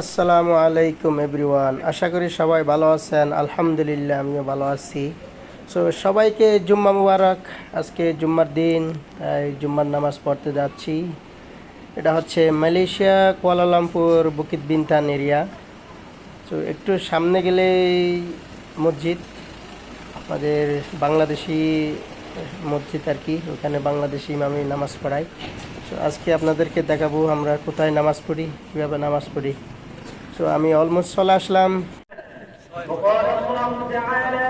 আসসালামু আলাইকুম এভরিওয়ান। আশা করি সবাই ভালো আছেন। আলহামদুলিল্লাহ, আমিও ভালো আছি। সো সবাইকে জুম্মা মুবারক। আজকে জুম্মার দিন, তাই জুম্মার নামাজ পড়তে যাচ্ছি। এটা হচ্ছে Malaysia Kuala Lumpur Bukit Bintang area. তো একটু সামনে গেলেই মসজিদ। আমাদের বাংলাদেশি মসজিদ আর কি, ওখানে বাংলাদেশি ইমামি নামাজ পড়াই তো আজকে আপনাদেরকে দেখাবো আমরা কোথায় নামাজ পড়ি, কীভাবে নামাজ পড়ি। তো আমি অলমোস্ট চলে আসলাম وقال الله تعالى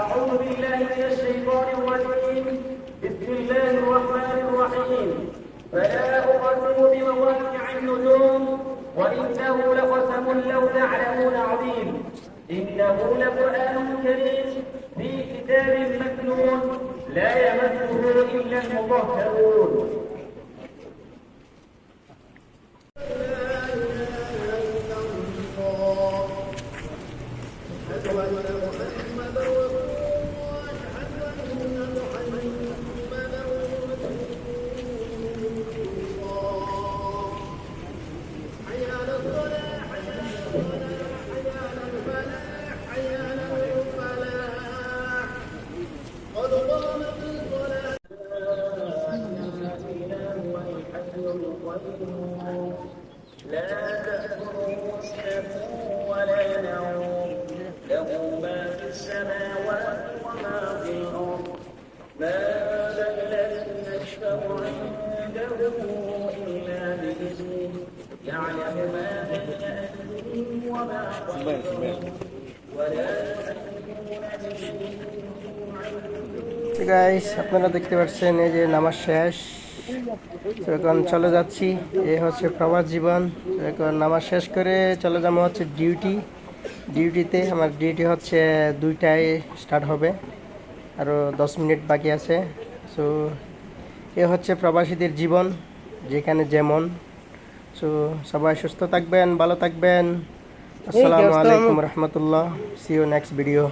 أعوذ بالله من الشيطان الرجيم بسم الله الرحمن الرحيم فلا أقسم بمواقع النجوم وإنه لقسم لو تعلمون عظيم إنه لقرآن كريم في كتاب مكنون لا يمسه إلا المطهرون لا تأكله سنة ولا نوم له ما في السماوات وما في الأرض ما ذا الذي يشفع عنده إلا بإذنه يعلم ما بين أيديهم وما خلفهم ولا يحيطون بشيء গাইস আপনারা দেখতে পাচ্ছেন এই যে নামাজ শেষ তো এখন চলে যাচ্ছি। এ হচ্ছে প্রবাস জীবন। এখন নামাজ শেষ করে চলে যাব হচ্ছে ডিউটি। ডিউটিতে আমার ডিউটি হচ্ছে দুইটায় স্টার্ট হবে। আরও দশ মিনিট বাকি আছে। সো এ হচ্ছে প্রবাসীদের জীবন যেখানে যেমন। সো সবাই সুস্থ থাকবেন ভালো থাকবেন। আসসালামু আলাইকুম রহমতুল্লাহ। See you next video